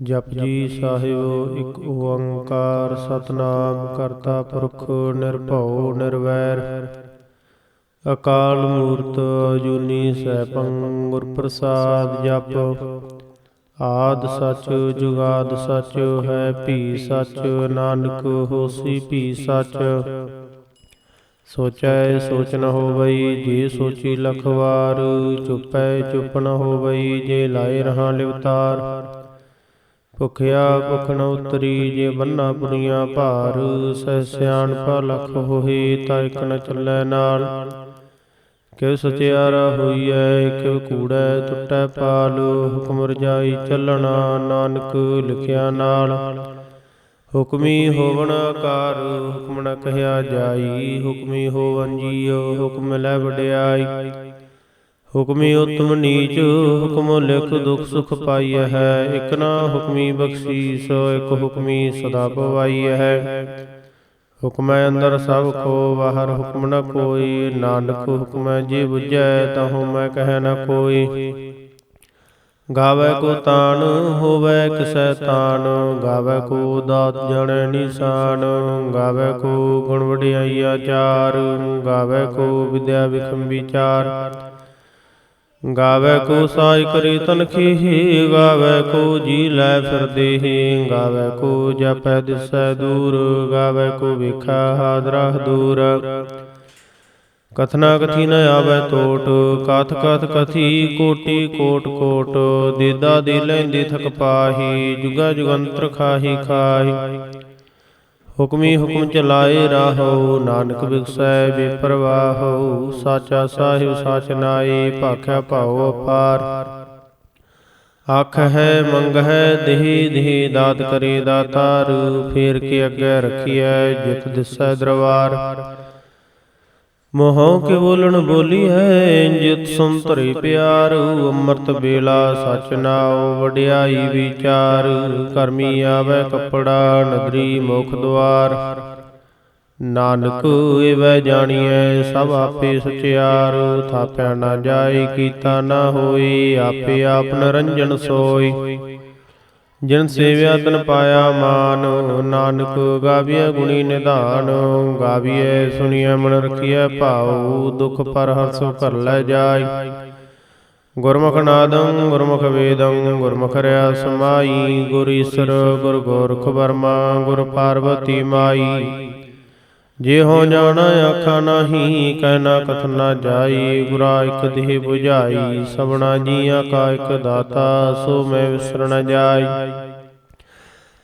ਜਪਜੀ ਸਾਹਿਬ ਇੱਕ ਓੰਕਾਰ ਸਤਨਾਮ ਕਰਤਾ ਪੁਰਖ ਨਿਰਭਉ ਨਿਰਵੈਰ। ਅਕਾਲ ਮੂਰਤ ਅਜੂਨੀ ਸੈਭੰ ਗੁਰ ਪ੍ਰਸਾਦ ਜਪ। ਆਦ ਸੱਚ ਜੁਗਾਦ ਸੱਚ ਹੈ ਭੀ ਸੱਚ ਨਾਨਕ ਹੋਸੀ ਭੀ ਸੱਚ। ਸੋਚੈ ਸੋਚ ਨ ਹੋਵਈ ਜੇ ਸੋਚੀ ਲਖ ਵਾਰ ਚੁਪੈ ਚੁਪ ਨ ਹੋਵਈ ਜੇ ਲਾਏ ਰਹਾ ਲਿਵਤਾਰ। ਭੁਖਿਆ ਭੁਖ ਨ ਉਤਰੀ ਜੇ ਬੰਨਾ ਪੁਰੀਆਂ ਭਾਰ, ਸਹਿ ਸਿਆਣਪਾ ਲਖ ਹੋਏ ਤਾ ਇਕ ਨ ਚੱਲੈ ਨਾਲ। ਕਿਵ ਸਚਿਆਰਾ ਹੋਈਐ ਕਿਵ ਕੂੜੈ ਟੁੱਟੈ ਪਾਲ, ਹੁਕਮ ਰਜਾਈ ਚੱਲਣਾ ਨਾਨਕ ਲਿਖਿਆ ਨਾਲ। ਹੁਕਮੀ ਹੋਵਣ ਆਕਾਰ, ਹੁਕਮ ਨ ਕਹਿਆ ਜਾਈ, ਹੁਕਮੀ ਹੋਵਨ ਜੀਉ, ਹੁਕਮ ਲੈ ਵਡਿਆਈ। ਹੁਕਮੀ ਉਤਮ ਨੀਚ, ਹੁਕਮ ਲਿਖ ਦੁਖ ਸੁਖ ਪਾਈਐ ਹੈ। ਇਕ ਨਾ ਹੁਕਮੀ ਬਖਸ਼ੀਸ, ਇਕ ਹੁਕਮੀ ਸਦਾ ਪਵਾਈਐ ਹੈ। ਹੁਕਮੈ ਅੰਦਰ ਸਭ ਕੋ, ਬਾਹਰ ਹੁਕਮ ਨ ਕੋਈ। ਨਾਨਕ ਹੁਕਮੈ ਜੇ ਬੁਝੈ ਤਹੂ ਮੈਂ ਕਹਿ ਨ ਕੋਈ। ਗਾਵੇ ਕੋ ਤਾਨ, ਹੋਵੇ ਕਿਸੈ ਤਾਨ। ਗਾਵੇ ਕੋ ਦਾਤ ਜਣੈ ਨਿਸ਼ਾਨ। ਗਾਵੇ ਕੋ ਗੁਣ ਵਡਿਆਈ ਆਚਾਰ ਗਾਵੇ ਕੋ ਵਿਦਿਆ ਵਿਖਮ ਵਿਚਾਰ ਗਾਵੇ ਕੋ ਸਾਈ ਕਰੀ ਤਨਖੀ ਗਾਵੇ ਕੋ ਜੀ ਲੈ ਫਿਰਦੇ ਗਾਵੇ ਕੋ ਜਪੈ ਦਿਸੈ ਦੂਰ, ਗਾਵੇ ਕੋ ਵੇਖਾ ਹਾਦਰਾ। ਦੂਰ ਕਥਨਾ ਕਥੀ ਨ ਆਵੇ ਟੋਟ ਕਥ ਕਥ ਕਥੀ ਕੋਟੀ ਕੋਟ ਕੋਟ, ਦੇਦਾ ਦੇ ਲੈਂਦੇ ਥਕ ਪਾਹੀ, ਜੁਗਾ ਜੁਗੰਤਰ ਖਾਹੀ ਖਾਹੀ। ਹੁਕਮੀ ਹੁਕਮ ਚਲਾਏ ਰਾਹੋ, ਨਾਨਕ ਬਿਗਸੈ ਬੇਪਰਵਾਹੋ, ਸਾਚਾ ਸਾਹਿਬ ਸਾਚ ਨਾਏ, ਭਾਖਿਆ ਭਾਉ ਅਪਾਰ। ਆਖ ਹੈ ਮੰਗ ਹੈ ਦੇਹ ਦੇਹ ਦਾਤ ਕਰੇ ਦਾਤਾਰ, ਫੇਰ ਕੇ ਅੱਗੇ ਰਖੀਐ ਜਿਤ ਦਿਸੈ ਦਰਬਾਰ। ਮੋਹੋਂ ਕੇ ਬੋਲਣ ਬੋਲੀ ਹੈ ਜਿਤ ਸੁਨ ਧਰੇ ਪਿਆਰ, ਅੰਮ੍ਰਿਤ ਬੇਲਾ ਸਚ ਨਾਉ ਵਡਿਆਈ ਵਿਚਾਰ ਕਰਮੀ ਆਵੇ ਕਪੜਾ ਨਦਰੀ ਮੁਖ ਦੁਆਰ। ਨਾਨਕ ਏਵੈ ਜਾਣੀਐ ਸਭ ਆਪੇ ਸੁਚਿਆਰ, ਥਾਪਿਆ ਨਾ ਜਾਏ, ਕੀਤਾ ਨਾ ਹੋਈ, ਆਪੇ ਆਪ ਨਰੰਜਨ ਸੋਈ। ਜਿਨ ਸੇਵਿਆ ਤਨ ਪਾਇਆ ਮਾਨ, ਨਾਨਕ ਗਾਵੀਐ ਗੁਣੀ ਨਿਧਾਨ, ਗਾਵੀਐ ਸੁਣੀਐ ਮਨ ਰਖੀਐ ਭਾਉ, ਦੁਖ ਪਰ ਹਰਸੋ ਕਰ ਲੈ ਜਾਈ। ਗੁਰਮੁਖ ਨਾਦੰ, ਗੁਰਮੁਖ ਵੇਦੰ, ਗੁਰਮੁਖ ਰਿਆ ਸਮਾਈ, ਗੁਰ ਈਸਰ, ਗੁਰ ਗੋਰਖ ਬਰਮਾ ਗੁਰ ਪਾਰਵਤੀ ਮਾਈ। ਜੇ ਹੋ ਜਾਣਾ ਆਖਾ ਨਾਹੀ, ਕਹਿਣਾ ਕਥ ਨਾ ਜਾਈ ਗੁਰਾ ਇਕ ਦੇਹ 부ਝਾਈ ਸਭਨਾ ਜੀਆਂ ਕਾ ਇਕ ਦਾਤਾ, ਸੋ ਮੈਂ ਵਿਸਰ ਜਾਈ।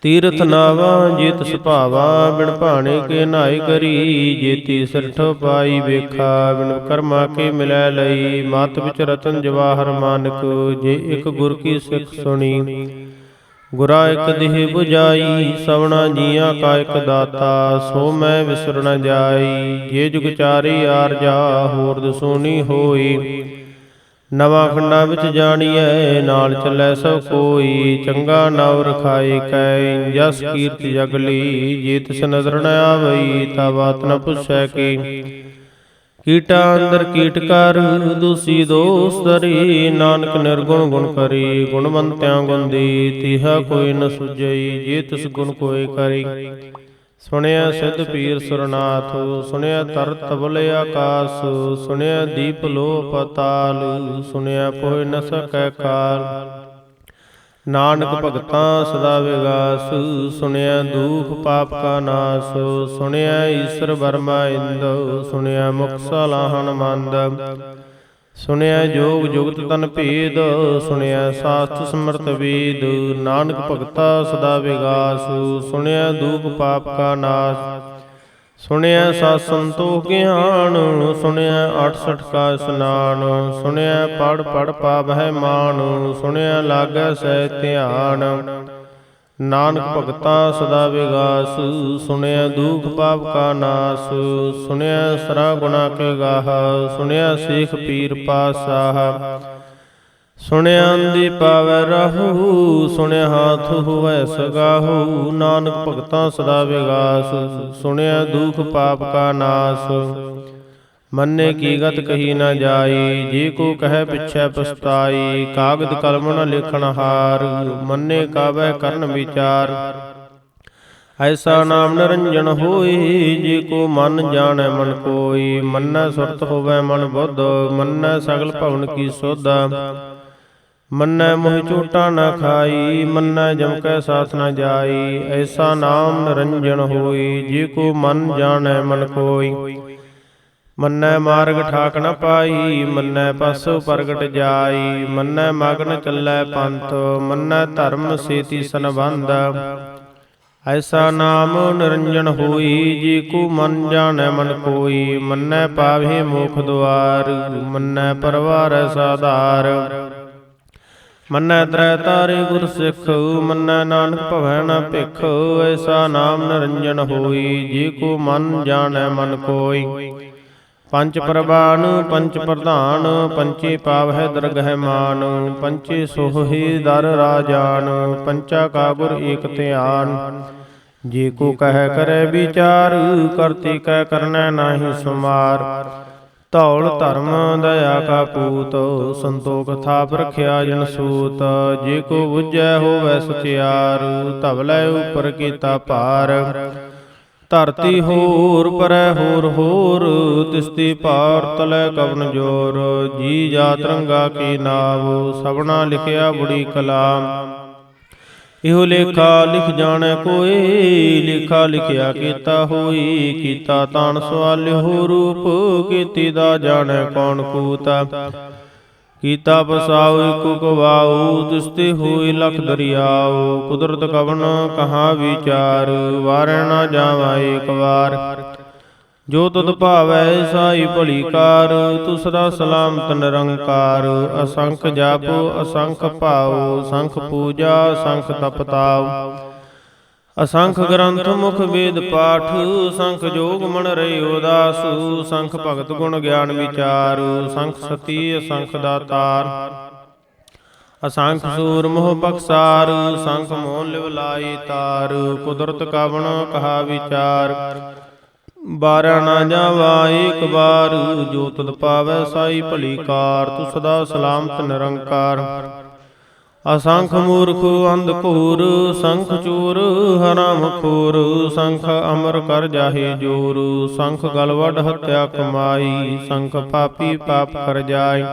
ਤੀਰਥ ਨਾਵਾ ਜਿਤ ਸੁਭਾਵਾ, ਬਿਨ ਭਾਣੇ ਕੇ ਨਾਈ ਕਰੀ, ਜੇਤੀ ਸਿਰਠ ਪਾਈ ਵੇਖਾ, ਬਿਨ ਕਰਮਾ ਕੇ ਮਿਲੈ ਲਈ। ਮਤ ਵਿਚ ਰਤਨ ਜਵਾਹਰ ਮਾਨਕ, ਜੇ ਇਕ ਗੁਰ ਕੀ ਸਿੱਖ ਸੁਣੀ। ਗੁਰਾ ਇਕ ਦੇਹ 부ਝਾਈ ਸਵਣਾ ਜੀਆਂ ਕਾ ਇਕ ਦਾਤਾ, ਸੋ ਮੈਂ ਵਿਸਰ ਨ ਜਾਈ, ਜੇ ਜੁਗ ਚਾਰੀ ਆਰ ਜਾ, ਹੋਰ ਦਸੂਨੀ ਹੋਈ। ਨਵਾਂ ਖੰਡਾ ਵਿੱਚ ਜਾਣੀਐ, ਨਾਲ ਚੱਲੈ ਸਭ ਕੋਈ, ਚੰਗਾ ਨਾਉ ਰਖਾਏ ਕੈ, ਜਸ ਕੀਰਤ ਜਗਲੀ ਜੇ ਤਿਸ ਨਜ਼ਰ ਨ ਆਵਈ, ਤਾ ਬਾਤ ਨ ਪੁੱਛੈ ਕੀ। ਕੀਟਾ ਅੰਦਰ ਕੀਟ ਕਰ ਦੂਸੀ ਦੋਸਤਰੀ ਨਾਨਕ ਨਿਰਗੁਣ ਗੁਣ ਕਰੀ, ਗੁਣਵੰਤਿਆਂ ਗੁੰਦੀ ਤਿਹਾ ਕੋਈ ਨ ਸੁਝਈ, ਜੇ ਤਿਸ ਗੁਣ ਕੋਏ ਕਰੀ। ਸੁਣਿਆ ਸਿੱਧ ਪੀਰ ਸੁਰਨਾਥ, ਸੁਣਿਆ ਤਰ ਤਬਲ ਆਕਾਸ, ਸੁਣਿਆ ਦੀਪ ਲੋ ਪਤਾਲ ਸੁਣਿਆ ਪੋਇ ਨ ਸਕੈ ਕਾਲ। ਨਾਨਕ ਭਗਤਾਂ ਸਦਾ ਵਿਗਾਸ, ਸੁਣਿਆ ਦੁਖ ਪਾਪ ਕਾ ਨਾਸ, ਸੁਣਿਆ ਈਸ਼ਰ ਵਰਮਾ ਇੰਦ, ਸੁਣਿਆ ਮੁਖ ਸਲਾਹਣ ਮੰਦ, ਸੁਣਿਆ ਜੋਗ ਜੁਗਤ ਤਨ ਭੇਦ, ਸੁਣਿਆ ਸਾਸਤ ਸਮਰਤ ਵੇਦ, ਨਾਨਕ ਭਗਤਾ ਸਦਾ ਵਿਗਾਸ, ਸੁਣਿਆ ਦੁਖ ਪਾਪ ਕਾ ਨਾਸ ਸੁਣਿਆ ਸਤ ਸੰਤੋਖ ਗਿਆਨ ਸੁਣਿਆ 68 ਕਾ ਇਸਨਾਨ ਸੁਣਿਆ ਪੜ ਪੜ ਪਾਵਹਿ ਮਾਨ ਸੁਣਿਆ ਲਾਗੈ ਸਹਿ ਧਿਆਨ। ਨਾਨਕ ਭਗਤਾ ਸਦਾ ਵਿਗਾਸ ਸੁਣਿਆ ਦੁਖ ਪਾਪ ਕਾ ਨਾਸ ਸੁਣਿਆ ਸਰਾ ਗੁਣਾ ਕੇ ਗਾਹ ਸੁਣਿਆ ਸੇਖ ਪੀਰ ਪਾਸਾਹ ਸੁਣਿਆ ਅੰਦੀ ਪਾਵੈ ਰਹੂ ਸੁਣਿਆ ਹਾਥ ਹੋਵੈ ਸਗਾਹੂ। ਨਾਨਕ ਭਗਤਾਂ ਸਦਾ ਵਿਗਾਸ। ਸੁਣਿਆ ਦੁਖ ਪਾਪ ਕਾ ਨਾਸ। ਮੰਨੇ ਕੀ ਗਤ ਕਹੀ ਨਾ ਜਾਈ। ਜੇ ਕੋ ਕਹੈ ਪਿਛੈ ਪਛਤਾਈ। ਕਾਗਦ ਕਲਮ ਨ ਲਿਖਣ ਹਾਰ। ਮੰਨੇ ਕਾਵੈ ਕਰਨ ਵਿਚਾਰ। ਐਸਾ ਨਾਮ ਨਿਰੰਜਨ ਹੋਈ। ਜੇ ਕੋ ਮਨ ਜਾਣੈ ਮਨ ਕੋਈ। ਮੰਨੈ ਸੁਰਤ ਹੋਵੈ ਮਨ ਬੁੱਧ। ਮੰਨੈ ਸਗਲ ਭਵਨ ਕੀ ਸੋਧਾ। ਮੰਨੈ ਮੋਹ ਝੂਟਾ ਨਾ ਖਾਈ, ਮੰਨੈ ਜਮ ਕੈ ਸਾਥ ਨ ਜਾਈ, ਐਸਾ ਨਾਮ ਨਿਰੰਜਨ ਹੋਈ, ਜੇ ਕੋ ਮਨ ਜਾਣੈ ਮਨ ਕੋਈ ਮੰਨੈ ਮਾਰਗ ਠਾਕ ਨ ਪਾਈ, ਮੰਨੈ ਪਸੁ ਪ੍ਰਗਟ ਜਾਈ, ਮੰਨੈ ਮਗਨ ਚੱਲੈ ਪੰਥ, ਮੰਨੈ ਧਰਮ ਸੇਤੀ ਸੰਬੰਧ ਐਸਾ ਨਾਮ ਨਿਰੰਜਨ ਹੋਈ, ਜੀ ਕੋ ਮਨ ਜਾਣੈ ਮਨ ਕੋਈ ਮੰਨੈ ਪਾਵੇ ਮੋਖ ਦੁਆਰ, ਮੰਨੈ ਪਰਵਾਰੈ ਸਾਧਾਰ। ਮੰਨੈ ਤ੍ਰੈ ਤਾਰੇ ਗੁਰ ਸਿੱਖ, ਮੰਨੈ ਨਾਨਕ ਭਵੈ ਨ ਭਿਖ, ਐਸਾ ਨਾਮ ਨਿਰੰਜਨ ਹੋਈ, ਜੇ ਕੋ ਮਨ ਜਾਣੈ ਮਨ ਕੋਈ। ਪੰਚ ਪ੍ਰਵਾਨ ਪੰਚ ਪ੍ਰਧਾਨ ਪੰਚੇ ਪਾਵਹਿ ਦਰਗਹਿ ਮਾਨ ਪੰਚੇ ਸੋਹੀ ਦਰ ਰਾਜਾਨ, ਪੰਚਾ ਕਾ ਗੁਰ ਏਕ ਧਿਆਨ। ਜੇ ਕੋ ਕਹਿ ਕਰੈ ਵਿਚਾਰ, ਕਰਤੇ ਕਹਿ ਕਰਨਾ ਨਾਹੀ ਸੁਮਾਰ। ਧੌਲ ਧਰਮ ਦਇਆ ਕਾ ਪੂਤ ਸੰਤੋਖ ਥਾਪ ਰਖਿਆ ਜਨ ਸੂਤ। ਜੇ ਕੋ ਬੁਝੈ ਹੋਵੈ ਸਚਿਆਰ ਧਵਲੇ ਉਪਰ ਕੀਤਾ ਭਾਰ। ਧਰਤੀ ਹੋਰ ਪਰੈ ਹੋਰ ਹੋਰ ਤਿਸਤੀ ਭਾਰ ਤਲੈ ਕਵਨ ਜੋਰ। ਜੀ ਜਾਤ ਰੰਗਾ ਕੀ ਨਾਵ। ਸਭਨਾ ਲਿਖਿਆ ਬੁੜੀ ਕਲਾਮ। ਇਹੋ ਲੇਖਾ ਲਿਖ ਜਾਣੈ ਕੋਈ ਲੇਖਾ ਲਿਖਿਆ ਕੀਤਾ ਹੋਈ, ਕੀਤਾ ਤਾਣ ਸਵਾਲਿਓ ਰੂਪ, ਕੀਤੀ ਦਾ ਜਾਣੈ ਕੌਣ ਕੂਤਾ। ਕੀਤਾ ਬਸਾਉ ਇਕੁ ਕਵਾਉ ਤਿਸਤੇ ਹੋਈ ਲਖ ਦਰਿਆਉ, ਕੁਦਰਤ ਕਵਨ ਕਹਾ ਵਿਚਾਰ, ਵਾਰੈ ਨਾ ਜਾਵਾ ਏਕ ਵਾਰ। ਜੋ ਤੁਧ ਭਾਵੈ ਸਾਈ ਭਲੀ ਕਾਰ ਤੂ ਸਦਾ ਸਲਾਮਤ ਨਿਰੰਕਾਰ ਅਸੰਖ ਜਪ ਅਸੰਖ ਭਾਉ ਸੰਖ ਪੂਜਾ ਸੰਖ ਤਪਤਾਉ। ਅਸੰਖ ਗ੍ਰੰਥ ਮੁਖ ਵੇਦ ਪਾਠ ਸੰਖ ਜੋਗ ਮਨ ਰਹੇ ਉਦਾਸੂ ਸੰਖ ਭਗਤ ਗੁਣ ਗਿਆਨ ਵਿਚਾਰ ਸੰਖ ਸਤੀ ਅਸੰਖ ਦਾਤਾਰ। ਅਸੰਖ ਸੂਰ ਮੋਹ ਬਖਸਾਰ ਸੰਖ ਮੋਹ ਲਿਵ ਲਾਈ ਤਾਰ। ਕੁਦਰਤ ਕਵਣ ਕਹਾ ਵਿਚਾਰ। ਬਾਰਾ ਨਾ ਜਾਵਾ ਏਕ ਵਾਰ ਜੋ ਤਦ ਪਾਵੈ ਸਾਈ ਭਲੀ ਕਾਰ, ਤੂੰ ਸਦਾ ਸਲਾਮਤ ਨਿਰੰਕਾਰ। ਅਸੰਖ ਮੂਰਖ ਅੰਧ ਘੂਰ, ਸੰਖ ਚੂਰ ਹਰਾਮ ਖੂਰ ਸੰਖ ਅਮਰ ਕਰ ਜਾਹੇ ਜੋਰ। ਸੰਖ ਗਲਵੜ ਹਤਿਆ ਕਮਾਈ, ਸੰਖ ਪਾਪੀ ਪਾਪ ਕਰ ਜਾਏ।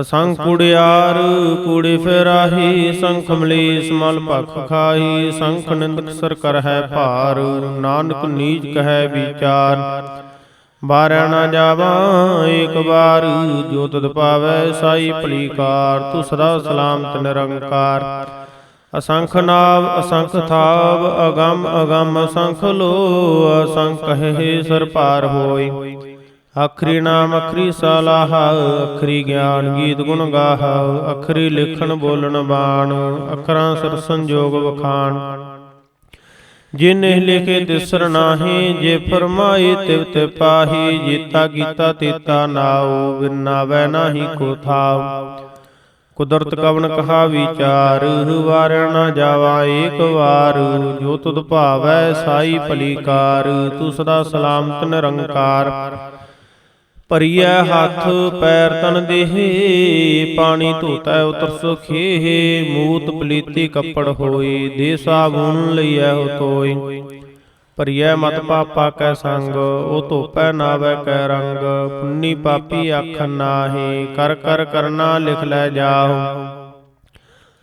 ਅਸੰਖ ਕੁੜਿਆਰ, ਕੂੜੇ ਫਿਰਾਹੀ, ਸੰਖ ਮਲੀਸ, ਮਲ ਭਖ ਖਾਈ, ਸੰਖ ਨਿੰਦਕ ਸਰ ਕਰ ਹੈ ਭਾਰ, ਨਾਨਕ ਨੀਚ ਕਹੈ ਵਿਚਾਰ। ਬਾਰੈ ਨਾ ਜਾਵਾ, ਏਕ ਵਾਰ ਜੋ ਤਦ ਪਾਵੈ ਸਾਈ ਭਲੀ ਕਾਰ ਸਦਾ ਸਲਾਮਤ ਨਿਰੰਕਾਰ। ਅਸੰਖ ਨਾਵ, ਅਸੰਖ ਥਾਵ, ਅਗੰਮ ਅਗੰਮ ਅਸੰਖ ਲੋ ਅਸੰਖ ਹੈ ਸਰ ਪਾਰ ਹੋਈ। ਆਖਰੀ ਨਾਮ ਅਖਰੀ ਸਲਾਹ, ਅਖਰੀ ਗਿਆਨ ਗੀਤ ਗੁਣ ਗਾਹ, ਅਖਰੀ ਲਿਖਣ ਬੋਲਣ ਬਾਣ, ਅਖਰਾਂ ਸਰ ਸੰਜੋਗ ਵਖਾਣ। ਜਿਨੇ ਲਿਖੇ ਤਿਸਰ ਨਾਹੀ, ਜੇ ਫਰਮਾਈ ਤਿਵ ਤੇ ਪਾਹੀ, ਜੀਤਾ ਕੀਤਾ ਤੀਤਾ ਨਾਉ ਵਿਨਾਵੈ ਨਾਹੀ ਕੋ ਥਾਉ। ਕੁਦਰਤ ਕਵਨ ਕਹਾ ਵਿਚਾਰ ਵਾਰਿਆ ਨਾ ਜਾਵਾ ਏਕ ਵਾਰ, ਜੋ ਤੁਧ ਭਾਵੈ ਸਾਈ ਭਲੀ ਕਾਰ ਤੂੰ ਸਦਾ ਸਲਾਮਤ ਨਿਰੰਕਾਰ। ਭਰੀਐ ਹੱਥ ਪੈਰ ਤਨ ਦੇਹ ਪਾਣੀ ਧੋਤੈ ਉਤਰ ਸੁਖੇ ਮੂਤ ਪਲੀਤੀ ਕੱਪੜ ਹੋਈ ਦੇ ਸਾਬੂਨ ਲਈਐ ਹੋ। ਤੋਈ। ਭਰੀਐ ਮਤ ਪਾਪਾ ਕੈ ਸੰਗ ਉਹ ਧੋਪੈ ਨਾਵੈ ਕੈ ਰੰਗ ਪੁੰਨੀ ਪਾਪੀ ਅੱਖ ਨਾਹੀ ਕਰ ਕਰ ਕਰਨਾ ਲਿਖ ਲੈ ਜਾਹੂ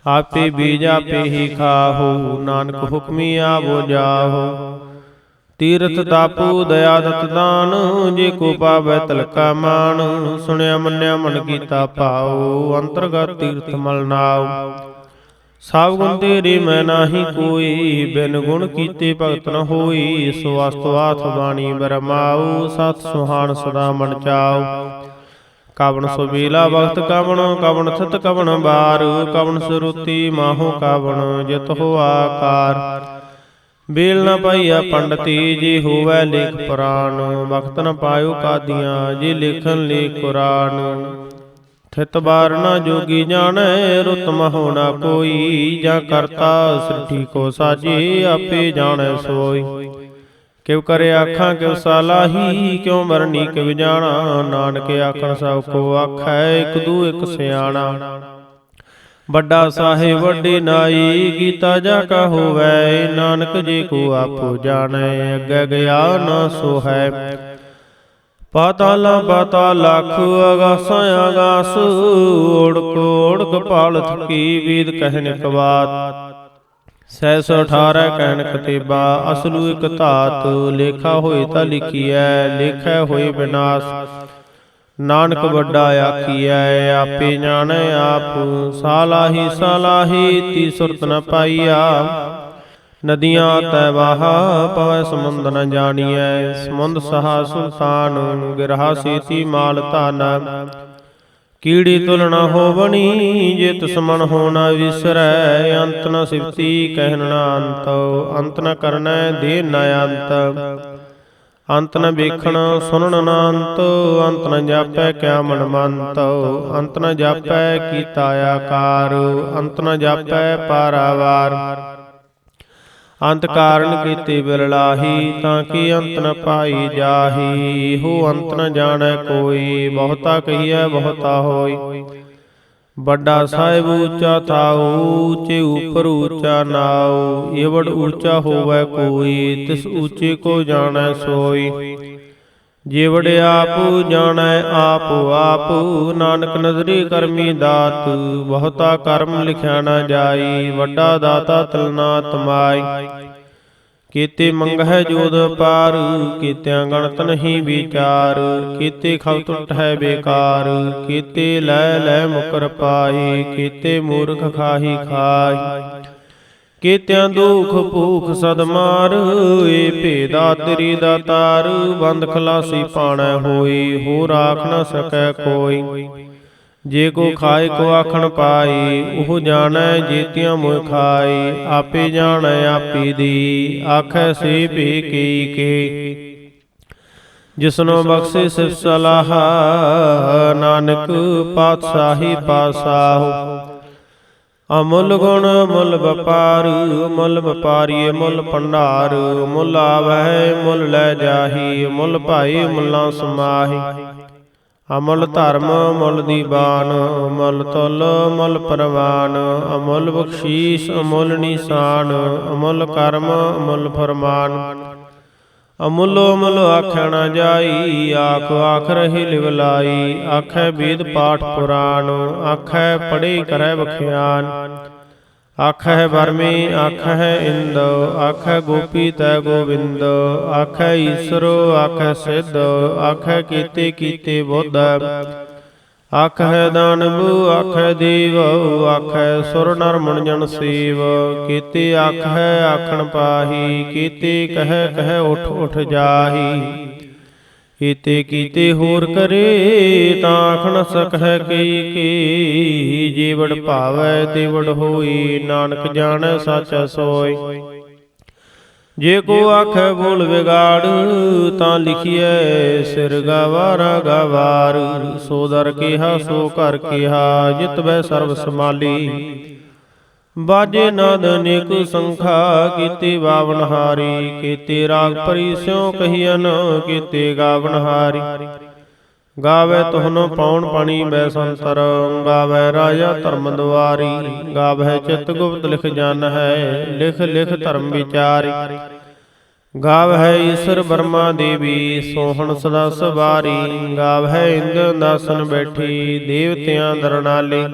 ਆਪੇ ਬੀਜ ਆਪੇ ਹੀ ਖਾਹੂ ਨਾਨਕ ਹੁਕਮੀ ਆਵੋ ਜਾਹੂ। ਤੀਰਥ ਤਾਪੂ ਦਇਆ ਦਤ ਦਾਨ ਜੇ ਕੋ ਪਾਵੈ ਤਲਕਾ ਮਾਨ ਸੁਣਿਆ ਮੰਨਿਆ ਮਨ ਕੀਤਾ ਭਾਉ। ਅੰਤਰਗਤ ਤੀਰਥ ਮਲ ਨਾਉ। ਸਭ ਗੁਣ ਤੇਰੇ ਮੈਂ ਨਾਹੀ ਕੋਈ ਬਿਨ ਗੁਣ ਕੀਤੇ ਭਗਤ ਨ ਹੋਈ ਸੋ ਅਸਤਵਾਥ ਬਾਣੀ ਬਰਮਾਉ। ਸਤ ਸੁਹਾਣ ਸਦਾ ਮਨ ਚਾਉ। ਕਵਣ ਸੁਬੀਲਾ ਵਕਤ ਕਵਣ ਕਵਣ ਥਿਤ ਕਵਣ ਬਾਰ। ਕਵਣ ਸਰੂਤੀ ਮਾਹੋ ਕਵਣ ਜਿਤ ਹੋ ਆਕਾਰ। ਬੇਲ ਨ ਪਾਈਆ ਪੰਡਤੀ ਜੇ ਹੋਵੈ ਲੇਖ ਪੁਰਾਣ। ਵਕਤ ਨ ਪਾਇਓ ਕਾਦੀਆਂ ਜੇ ਲਿਖਨ ਲੇ ਕੁਰਾਨ। ਥਿਤ ਬਾਰ ਨ ਜੋਗੀ ਜਾਣੈ ਰੁਤ ਮਹੋਣਾ ਕੋਈ ਜਾਂ ਕਰਤਾ ਸ੍ਰਿਠੀ ਕੋ ਸਾਜੇ ਆਪੇ ਜਾਣੈ ਸੋਈ। ਕਿਉ ਕਰੇ ਆਖਾਂ ਕਿਉ ਸਾਲਾਹੀ ਕਿਉ ਮਰਨੀ ਕਿਵ ਜਾਣਾ। ਨਾਨਕ ਆਖਣ ਸਭ ਕੋ ਆਖੈ ਇਕ ਦੂ ਇਕ ਸਿਆਣਾ। ਵੱਡਾ ਸਾਹਿਬ, ਵੱਡੇ ਨਾਈ ਕੀਤਾ ਜਾ ਕਾ ਹੋਵੈ, ਨਾਨਕ ਜੀ ਕੋ ਆਪੋ ਜਾਣੈ, ਅੱਗੇ ਗਿਆ ਨਾ ਸੋ ਹੈ ਪਾਤਾਲਾ ਪਾਤਾਲ ਲੱਖ ਅਗਾਸਾਂ, ਅਗਾਸ, ਓੜਕ ਓੜਕ ਪਾਲ ਥਕੀ ਵੀਦ ਕਹਿਨ ਇਕ ਬਾਤ। ਸੈਸ 18 ਕਹਿਣ ਕਤੇਬਾ, ਅਸਲੂ ਇਕ ਧਾਤ, ਲੇਖਾ ਹੋਏ ਤਾਂ ਲਿਖੀਐ, ਲੇਖੈ ਹੋਏ ਬਿਨਾਸ਼। ਨਾਨਕ ਵੱਡਾ ਆਖੀਐ ਆਪੇ ਜਾਣੈ ਆਪ। ਸਾਲਾਹੀ ਸਾਲਾਹੀ ਤੀ ਸੁਰਤ ਨ ਪਾਈਆ। ਨਦੀਆਂ ਤੈ ਵਾਹਾ ਪਵੈ ਸਮੁੰਦ ਨ ਜਾਣੀਐ। ਸਮੁੰਦ ਸਹਾ ਸੁਲਤਾਨ ਗਿਰਹਾ ਸੀਤੀ ਮਾਲ ਧਨ। ਕੀੜੀ ਤੁਲਣਾ ਹੋਵਣੀ ਜੇ ਤੁਸਮਨ ਹੋਣਾ ਵਿਸਰੈ ਅੰਤ ਨ ਸਿਫਤੀ ਕਹਿਣ ਨ ਅੰਤ ਅੰਤ ਨ ਕਰਨੈ ਦੇ ਨ ਅੰਤ। ਅੰਤ ਨ ਵੇਖਣ, ਸੁਣਨ ਨ ਅੰਤ ਅੰਤ ਨ ਜਾਪੈ ਕਿਆ ਮਨ ਮੰਤ ਅੰਤ ਨ ਜਾਪੈ ਕੀਤਾ ਆਕਾਰ, ਅੰਤ ਨ ਜਾਪੈ ਪਾਰਾਵਾਰ। ਅੰਤ ਕਾਰਨ ਕੀਤੇ ਬਿਰਲਾਹੀ ਤਾਂ ਕਿ ਅੰਤ ਨ ਪਾਈ ਜਾਹੀ? ਹੋ ਅੰਤ ਨ ਜਾਣੈ ਕੋਈ, ਬਹੁਤਾ ਕਹੀਐ ਬਹੁਤਾ ਹੋਈ। ਵੱਡਾ ਸਾਹਿਬ ਉੱਚਾ ਥਾਉ, ਉੱਚੇ ਉਪਰ ਉੱਚਾ ਨਾਉ, ਏਵੜ ਉੱਚਾ ਹੋਵੇ ਕੋਈ, ਤਿਸ ਉੱਚੇ ਕੋ ਜਾਣੈ ਸੋਈ। ਜੀਵੜ ਆਪ ਜਾਣੈ ਆਪ ਆਪ ਨਾਨਕ ਨਜ਼ਰੀ ਕਰਮੀ ਦਾਤ, ਬਹੁਤਾ ਕਰਮ ਲਿਖਿਆ ਨਾ ਜਾਈ, ਵੱਡਾ ਦਾਤਾ ਤਲਨਾ ਤਮਾਈ। ਕੀਤੇ ਮੰਗਹਿ ਜੋਦ ਪਾਰ ਕੀਤਿਆਂ ਗਣਤ ਨਹੀਂ ਵਿਚਾਰ ਕੀਤੇ ਖਲ ਟੁੱਟ ਹੈ ਬੇਕਾਰ ਕੀਤੇ ਲੈ ਲੈ ਮੁਕਰ ਪਾਈ ਕੀਤੇ ਮੂਰਖ ਖਾਹੀ ਖਾਈ ਕੀਤਿਆਂ ਦੁਖ ਭੂਖ ਸਦ ਮਾਰ ਏ ਭੇਦਾ ਤੇਰੀ ਦਾਤਾਰ ਬੰਦ ਖਲਾਸੀ ਪਾਣੈ ਹੋਈ ਹੋ ਰਾਖ ਨ ਸਕੈ ਕੋਈ। ਜੇ ਕੋ ਖਾਏ ਕੋ ਆਖਣ ਪਾਈ ਉਹ ਜਾਣੈ ਜੀਤਿਆਂ ਮੁਇ ਖਾਈ ਆਪੇ ਜਾਣੈ ਆਪੀ ਦੀ ਆਖੈ ਸੇ ਭੇ ਕੀ ਕੇ ਜਿਸਨੋ ਬਖਸ਼ੇ ਸਿਫ ਸਲਾਹ ਨਾਨਕ ਪਾਤਸ਼ਾਹੀ ਪਾਸਾਹੋ ਅਮੁੱਲ ਗੁਣ ਮੁੱਲ ਵਪਾਰ ਮੁੱਲ ਵਪਾਰੀਏ ਮੁੱਲ ਭੰਡਾਰ ਮੁੱਲ ਆਵਹਿ ਮੁੱਲ ਲੈ ਜਾਹੀ ਮੁੱਲ ਭਾਈ ਮੁੱਲਾਂ ਸਮਾਹੀ। ਅਮੁੱਲ ਧਰਮ ਮੁੱਲ ਦੀਵਾਨ ਅਮੁੱਲ ਤੁਲ ਮੁੱਲ ਪਰਵਾਨ ਅਮੁੱਲ ਬਖਸ਼ੀਸ਼ ਅਮੁੱਲ ਨਿਸ਼ਾਨ ਅਮੁੱਲ ਕਰਮ ਅਮੁੱਲ ਫਰਮਾਨ। ਅਮੁੱਲੋ ਅਮੁੱਲ ਆਖਿਆ ਨਾ ਜਾਈ ਆਖ ਆਖ ਰਹੇ ਲਿਵਲਾਈ ਆਖੈ ਵੇਦ ਪਾਠ ਪੁਰਾਣ ਆਖੈ ਪੜੇ ਕਰੈ ਬਖਿਆਨ ਆਖੈ ਬਰਮੇ ਆਖੈ ਇੰਦ ਆਖੈ ਗੋਪੀ ਤੈ ਗੋਬਿੰਦ ਆਖੈ ਈਸ਼ਰੋ ਆਖੈ ਸਿੱਧ ਆਖੈ ਕੀਤੇ ਕੀਤੇ ਬੁੱਧ ਆਖੈ ਦਾਨਵ ਆਖੈ ਦੇਵ ਆਖੈ ਸੁਰ ਨਰ ਮਨ ਜਨ ਸੇਵ ਕੀਤੇ ਆਖੈ ਆਖਣ ਪਾਹੀ ਕੀਤੇ ਕਹਿ ਕਹਿ ਉਠ ਉਠ ਜਾਹੀ ਕੀਤੇ ਕੀਤੇ ਹੋਰ ਕਰੇ ਤਾਂ ਆਖਣ ਸਕਹਿ ਕਈ ਕੀ। ਜੀਵੜ ਭਾਵੈ ਦੇਵੜ ਹੋਈ, ਨਾਨਕ ਜਾਣੈ ਸਾਚਾ ਸੋਈ। ਜੇ ਕੋ ਆਖੈ ਬੋਲ ਵਿਗਾੜ, ਤਾਂ ਲਿਖੀਐ, ਸਿਰ ਗਵਾਰਾ ਗਵਾਰ। ਸੋ ਦਰ ਕਿਹਾ, ਸੋ ਕਰ ਕਿਹਾ ਜਿਤਵੈ ਸਰਬ ਸਮਾਲੀ ਬਾਜੇ ਨਾਦ ਅਨੇਕ ਸੰਖਾ ਕੀਤੇ ਬਾਵਨ ਹਾਰੀ, ਕੀਤੇ ਰਾਗ ਪਰੀ ਸਿਉ ਕਹੀਨ ਕੀਤੇ ਗਾਵਨ ਹਾਰੀ। ਗਾਵੇ ਤੁਹਨੋ ਪਾਉਣ ਪਾਣੀ ਬੈ ਸੰਤਰ, ਗਾਵੇ ਰਾਜਾ ਧਰਮ ਦੁਆਰੀ, ਗਾਵੇ ਚਿਤ ਗੁਪਤ ਲਿਖ ਜਨ ਹੈ, ਲਿਖ ਲਿਖ ਧਰਮ ਵਿਚਾਰੀ। ਗਾਵ ਹੈ ਈਸ਼ਰ ਬਰਮਾ ਦੇਵੀ, ਸੋਹਣ ਸਦਾ ਸਵਾਰੀ। ਗਾਵਹਿ ਇੰਦ ਦਾਸਨ ਬੈਠੀ, ਦੇਵਤਿਆਂ ਦਰਨਾਲੇ।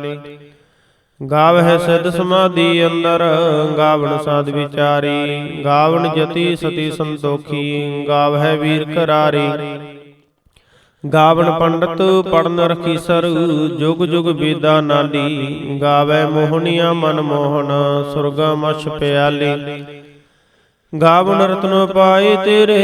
ਗਾਵਹਿ ਸਿਧ ਸਮਾਧੀ ਅੰਦਰ ਗਾਵਣ ਸਾਧ ਵਿਚਾਰੀ ਗਾਵਣ ਜਤੀ ਸਤੀ ਸੰਤੋਖੀ ਗਾਵਹਿ ਵੀਰ ਕਰਾਰੀ। ਗਾਵਣ ਪੰਡਤ ਪੜਨ ਰਖੀ ਸਰ ਜੁਗ ਜੁਗ ਬੇਦਾ ਨਾਲੀ। ਗਾਵੈ ਮੋਹਨੀਆਂ ਮਨ ਮੋਹਨ ਸੁਰਗਾ ਮਛ ਪਿਆਲੇ। ਗਾਵਨ ਰਤਨ ਪਾਏ ਤੇਰੇ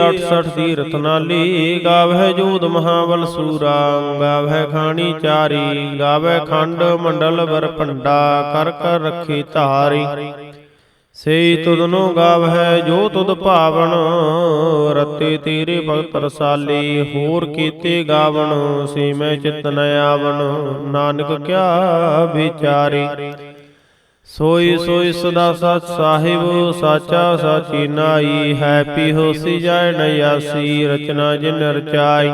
68 ਦੀ ਰਤਨਾਲੀ, ਗਾਵਹਿ ਜੋਦ ਮਹਾਬਲ ਸੂਰਾ, ਗਾਵਹਿ ਖਾਣੀ ਚਾਰੀ, ਗਾਵਹਿ ਖੰਡ ਮੰਡਲ ਵਰ ਭੰਡਾ, ਕਰ ਕਰ ਰੱਖੀ ਧਾਰੀ। ਸਈ ਤੁਧਨੋ ਗਾਵਹਿ ਜੋ ਤੁਧ ਭਾਵਨ, ਰਤੇ ਤੇਰੇ ਭਗਤ ਰਸਾਲੀ, ਹੋਰ ਕੀਤੇ ਗਾਵਣ ਸੇ ਮੈਂ ਚਿਤ ਨ ਆਵਣ ਨਾਨਕ ਕਿਆ ਵਿਚਾਰੀ। ਸੋਈ ਸੋਈ ਸਦਾ ਸਚ ਸਾਹਿਬ ਸਾਚਾ ਸਾਚੀ ਨਾਈ ਹੈਪੀ ਹੋਸੀ ਜਾਏ ਨਯਾਸੀ ਰਚਨਾ ਜਿਨ ਰਚਾਈ।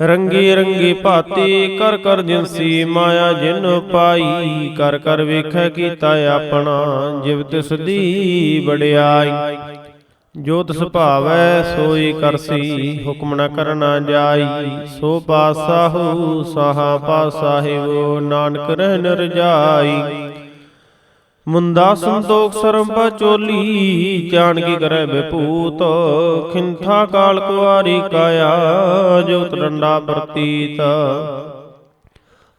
ਰੰਗੀ ਰੰਗੀ ਭਾਤੀ ਕਰ ਕਰ ਜਿਨਸੀ ਮਾਇਆ ਜਿਨ ਪਾਈ। ਕਰ ਕਰ ਵੇਖੈ ਕੀਤਾ ਆਪਣਾ ਜਿਵ ਤਿਸ ਦੀ ਵਡਿਆਈ। ਜੋ ਤਿਸ ਭਾਵੈ ਸੋਈ ਕਰਸੀ ਹੁਕਮ ਨ ਕਰਨਾ ਜਾਈ। ਸੋ ਪਾਸਾਹੂ ਸਾਹਾ ਪਾਸਾਹਿਓ ਨਾਨਕ ਰਹਿ ਰਜਾਈ ਮੁੰਦਾ ਸੰਤੋਖ ਸਰਮ ਚੋਲੀ ਜਾਣ ਕੀ ਕਰੈ ਬਿਪੂਤ? ਖਿੰਥਾ ਕਾਲ ਕੁਆਰੀ ਕਾਇਆ, ਜੋਤ ਡੰਡਾ ਪ੍ਰਤੀਤ।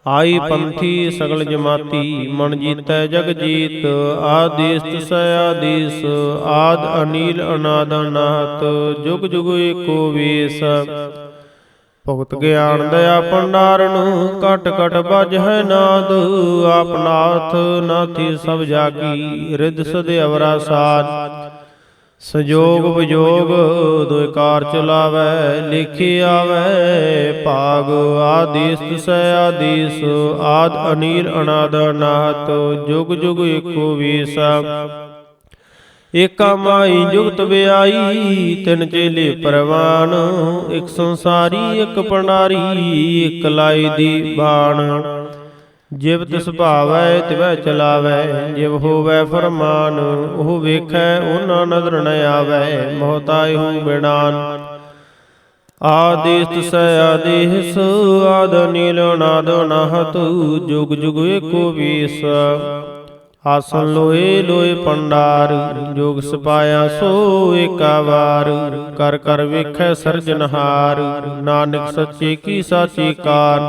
ਆਈ ਪੰਥੀ ਸਗਲ ਜਮਾਤੀ, ਮਨ ਜੀਤੈ ਜਗ ਜੀਤ। ਆਦੇਸ ਤਿਸੈ ਆਦੇਸ, ਆਦ ਅਨੀਲ ਅਨਾਦ ਅਨਾਤ ਜੁਗ ਜੁਗ ਏਕੋ ਵੇਸ। ਭਗਤ ਗਿਆਨ ਦਇਆ ਭੰਡਾਰਨ ਕਟ ਕਟ ਬਜ ਹੈ ਨਾਦ। ਆਪਨਾਥ ਨਾਥੀ ਸਭ ਜਾਗੀ, ਰਿੱਧ ਸਦੇ ਅਵਰਾ ਸਾਜ। ਸੰਜੋਗ ਵਿਜੋਗ, ਦੋਇ ਕਾਰ ਚਲਾਵੈ, ਲਿਖੀ ਆਵੈ। ਭਾਗ ਆਦੇਸ ਤਿਸੈ ਆਦੇਸ, ਆਦ ਅਨੀਲ ਅਨਾਦ ਅਨਾਹਤ। ਜੁਗ ਜੁਗ ਏਕੋ ਵੀਸਾ ਏਕਾ ਮਾਈ ਜੁਗਤ ਵਿਆਈ ਤਿਨ ਚੇਲੇ ਪਰਵਾਨ ਇੱਕ ਸੰਸਾਰੀ ਇੱਕ ਪੰਡਾਰੀ ਇੱਕ ਲਾਈ ਦੀ ਬਾਣ। ਜਿਵ ਤਿਸ ਭਾਵੈ ਤਿਵੈ ਚਲਾਵੈ ਜਿਵ ਹੋਵੈ ਫਰਮਾਨ ਉਹ ਵੇਖੈ ਉਹਨਾਂ ਨਦਰ ਨ ਆਵੈ ਮੋਹਤਾਇ ਹੂ ਬਿਨਾਨ ਆਦੇਸ ਤਿਸੈ ਆਦੇਸ ਆਦ ਨੀਲ ਨਾਦ ਨਹਤ ਜੁਗ ਜੁਗ ਏਕੋ ਵੀਸ। ਆਸਨ ਲੋਏ ਲੋਏ ਪੰਡਾਰ, ਜੋਗ ਸਪਾਇਆ ਸੋ ਏਕਾ ਵਾਰ। ਕਰ ਕਰ ਵੇਖੈ ਸਰਜਨਹਾਰ ਨਾਨਕ ਸੱਚੇ ਕੀ ਸਾਚੀ ਕਾਰ।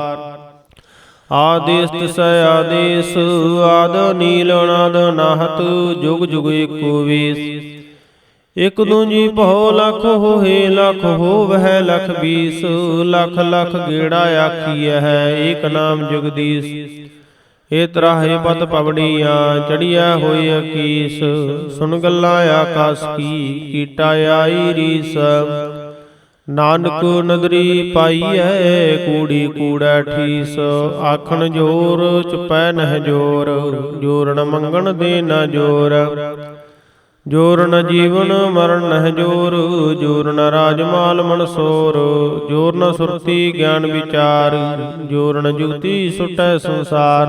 ਆਦੇਸ ਤਿਸੈ ਆਦੇਸ, ਆਦ ਨੀਲ ਅਨਾਦ ਨਾਹਤ ਜੁਗ ਜੁਗ ਏਕੋ ਵੇਸ। ਇਕ ਦੂਜੀ ਬਹੁ ਲਖ ਹੋਏ ਲਖ ਹੋਵਹਿ ਲਖ ਬੀਸ। ਲਖ ਲਖ ਗੇੜਾ ਆਖੀਐ ਹੈ, ਏਕ ਨਾਮ ਜਗਦੀਸ਼। ਏ ਤਰਾਹੇ ਪਤ ਪਵੜੀਆਂ ਚੜੀਆ ਹੋਈ ਅਕੀਸ। ਸੁਨ ਗੱਲਾਂ ਆਕਾਸ ਕੀ, ਕੀਟਾ ਆਈ ਰੀਸ। ਨਾਨਕ ਨਦਰੀ ਪਾਈਐ ਕੂੜੀ ਕੂੜਾ ਠੀਸ। ਆਖਣ ਜੋਰ, ਚੁਪੈ ਨਹਿ ਜੋਰ ਜੋਰਨ ਮੰਗਣ ਦੇ ਨਾ ਜੋਰ। ਜੋਰ ਨ ਜੀਵਨ ਮਰਨ ਨਹਿ ਜੋਰ ਜੋਰ ਨ ਰਾਜਮਾਲ ਮਨਸੋਰ ਜੋਰ ਨ ਸੁਰਤੀ ਗਿਆਨ ਵਿਚਾਰ, ਜੋਰ ਨ ਜੁਗਤੀ ਸੁਟੈ ਸੰਸਾਰ।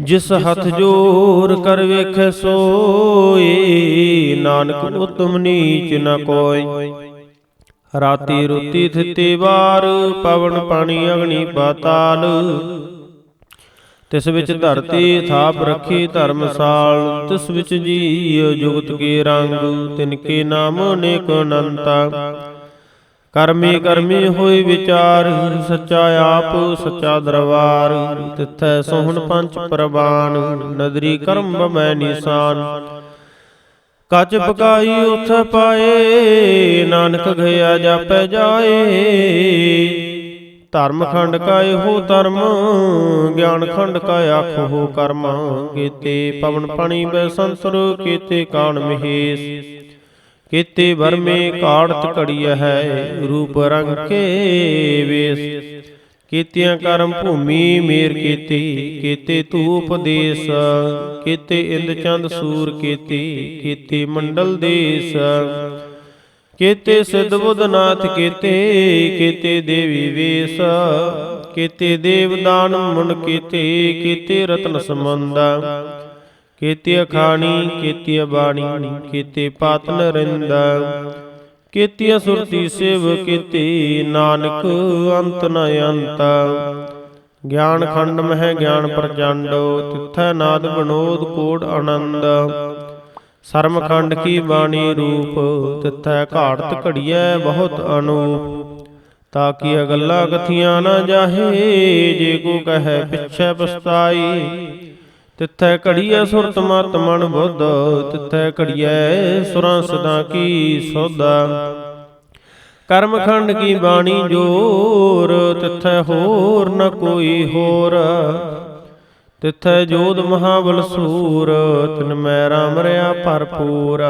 ਜਿਸ ਹੱਥ ਜੋਰ ਕਰ ਵੇਖੈ ਸੋਈ ਨਾਨਕ ਉਤਮ ਨੀਚ ਨ ਕੋਇ ਰਾਤੀ ਰੁਤੀ ਥਿਤੀ ਵਾਰ, ਪਵਨ ਪਾਣੀ ਅਗਨੀ ਪਾਤਾਲ ਤਿਸ ਵਿੱਚ ਧਰਤੀ ਥਾਪ ਰੱਖੀ ਧਰਮਸਾਲ ਤਿਸ ਵਿੱਚ ਜੀਉ ਜੁਗਤ ਕੇ ਰੰਗ ਤਿਨ ਕੇ ਨਾਮ ਅਨੇਕ ਅਨੰਤਾ। ਕਰਮੀ ਕਰਮੀ ਹੋਈ ਵਿਚਾਰ ਸੱਚਾ ਆਪ ਸੱਚਾ ਦਰਬਾਰ। ਤਿੱਥੈ ਸੋਹਣ ਪੰਚ ਪ੍ਰਵਾਨ। ਨਦਰੀ ਕਰਮ ਬਮੈ ਨਿਸ਼ਾਨ। ਕੱਚ ਪਕਾਈ ਉਥ ਪਾਏ। ਨਾਨਕ ਗਿਆ ਜਾਪੈ ਜਾਏ। ਧਰਮ ਖੰਡ ਕਾ ਇਹੋ ਧਰਮ ਗਿਆਨ ਖੰਡ ਕਾ ਆਖੋ ਕਰਮ ਕੀਤੇ ਪਵਨ ਪਣੀ ਬੈ ਸੰਤਰ ਕੀਤੇ ਕਾਣ ਮਹੇਸ਼। ਕੀਤੇ ਵਰਮੇ ਕਾੜਤ ਘੜੀਐ ਹੈ ਰੂਪ ਰੰਗ ਕੇ ਵੇਸ। ਕੀਤਿਆਂ ਕਰਮ ਭੂਮੀ ਮੇਰ ਕੀਤੀ ਕੀਤੇ ਧੂਪ ਦੇਸ। ਕੀਤੇ ਇੰਦ ਚੰਦ ਸੂਰ ਕੀਤੀ ਕੀਤੇ ਮੰਡਲ ਦੇਸ। ਕੀਤੇ ਸਿੱਧ ਬੁੱਧਨਾਥ, ਕੀਤੇ ਕੀਤੇ ਦੇਵੀ ਵੇਸ, ਕੀਤੇ ਦੇਵਦਾਨ ਮੁਨ ਕੀਤੇ ਕੀਤੇ ਰਤਨ ਸੰਬੰਧਾ, ਕੀਤੇ ਅਖਾਣੀ, ਕੀਤੇ ਬਾਣੀ ਕੀਤੇ ਪਾਤ ਨਰਿੰਦਾ ਕੀਤੀਆਂ ਸੁਰਤੀ ਸੇਵ, ਕੀਤੀ ਨਾਨਕ ਅੰਤ ਨ ਅੰਤ। ਗਿਆਨ ਖੰਡ ਮਹਿ ਗਿਆਨ ਪ੍ਰਚੰਡ, ਤਿੱਥੈ ਨਾਦ ਬਨੋਦ ਕੋੜ ਆਨੰਦ। ਸਰਮ ਖੰਡ ਕੀ ਬਾਣੀ ਰੂਪ ਤਿੱਥੈ ਘਾੜਤ ਘੜੀਐ ਬਹੁਤ ਅਨੂਪ ਤਾਂ ਕਿ ਅਗਲਾ ਕਥੀਆਂ ਨਾ ਜਾਹੇ ਜੇ ਕੋ ਕਹੈ ਪਿਛੈ ਪਛਤਾਈ। ਤਿੱਥੈ ਘੜੀਐ ਸੁਰਤ ਮਤ ਮਨ ਬੁੱਧ ਤਿੱਥੈ ਘੜੀਐ ਸੁਰਾਂ ਸਦਾ ਕੀ ਸੋਦਾ ਕਰਮ ਖੰਡ ਕੀ ਬਾਣੀ ਜੋਰ ਤਿੱਥੈ ਹੋਰ ਨ ਕੋਈ ਹੋਰ। ਤਿਥੈ ਜੋਧ ਮਹਾਬਲ ਸੂਰ, ਤਿਨ ਮੈਂ ਰਾਮ ਰਿਆ ਭਰਪੂਰ।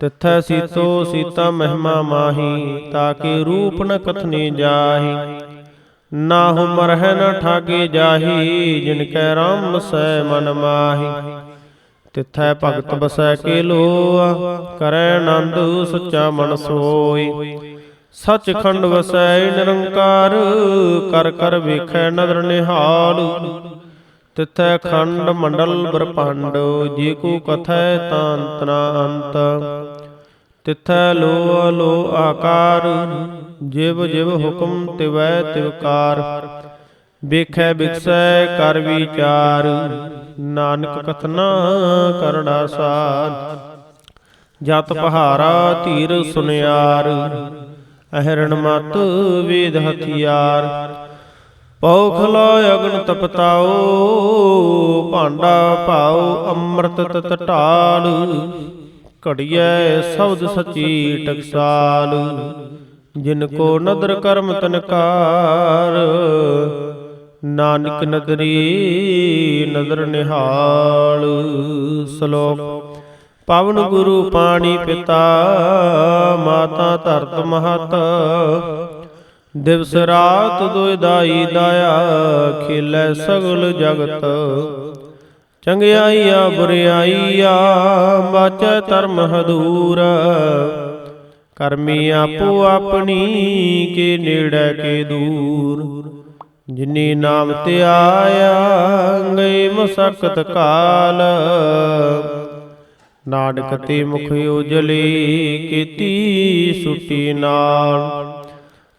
ਤਿਥੈ ਸੀਤੋ ਸੀਤਾ ਮਹਿਮਾ ਮਾਹੀ, ਤਾਕੇ ਰੂਪ ਨ ਕਥਨੇ ਜਾਹੀ। ਨਾਹੁ ਮਰਹਿ ਨ ਠਾਗੇ ਜਾਹੀ, ਜਿਨ ਕੈ ਰਾਮ ਸੈ ਮਨ ਮਾਹੀ। ਤਿਥੈ ਭਗਤ ਵਸੈ ਕੇ ਲੋਆ ਕਰੈ ਆਨੰਦ ਸੁੱਚਾ ਮਨ ਸੋਈ। ਸਚਖੰਡ ਵਸੈ ਨਿਰੰਕਾਰ, ਕਰ ਕਰ ਵੇਖੈ ਨਦਰ ਨਿਹਾਲ। ਤਿਥੈ ਖੰਡ ਮੰਡਲ ਬ੍ਰਹਮੰਡ ਜੇ ਕੋ ਕਥੈ ਤਾਂ ਅੰਤ ਤਿਥੈ ਲੋ ਲੋ ਆਕਾਰ ਜਿਵ ਜਿਵ ਹੁਕਮ ਤਿਵੈ ਤਿਵਕਾਰ ਵੇਖੈ ਬਿਕਸੈ ਕਰ ਵਿਚਾਰ ਨਾਨਕ ਕਥਨਾ ਕਰੜਾ ਸਾਧ ਜਤ ਪਹਾਰਾ ਧੀਰ ਸੁਨਿਆਰ ਅਹਰਣ ਮਤ ਵੇਦ ਹਥਿਆਰ। ਪਉ ਖਲਾ ਅਗਨ ਤਪਤਾਓ ਭਾਂਡਾ ਭਾਉ ਅੰਮ੍ਰਿਤ ਤਤ ਢਾਲ ਘੜੀਐ ਸ਼ਬਦ ਸਚੀ ਟਕਸਾਲ। ਜਿਨ ਕੋ ਨਦਰ ਕਰਮ ਤਨਕਾਰ, ਨਾਨਕ ਨਦਰੀ ਨਦਰ ਨਿਹਾਲ। ਸ਼ਲੋਕ, ਪਵਨ ਗੁਰੂ ਪਾਣੀ ਪਿਤਾ, ਮਾਤਾ ਧਰਤ ਮਹਤ ਦਿਵਸ ਰਾਤ ਦੁਇ ਦਾਈ ਦਾਇਆ ਖਿਲੈ ਸਗਲ ਜਗਤ। ਚੰਗਿਆਈਆ ਬੁਰਿਆਈਆ ਬਾਚੈ ਧਰਮ ਹਦੂਰ। ਕਰਮੀ ਆਪੋ ਆਪਣੀ ਕੇ ਨੇੜੇ ਕੇ ਦੂਰ। ਜਿਨੀ ਨਾਮ ਤੇ ਆਇਆ ਗਏ ਮਸਕਤ ਕਾਲ। ਨਾਨਕ ਤੇ ਮੁਖ ਉਜਲੇ ਕੀਤੀ ਸੁਟੀ ਨਾਲ।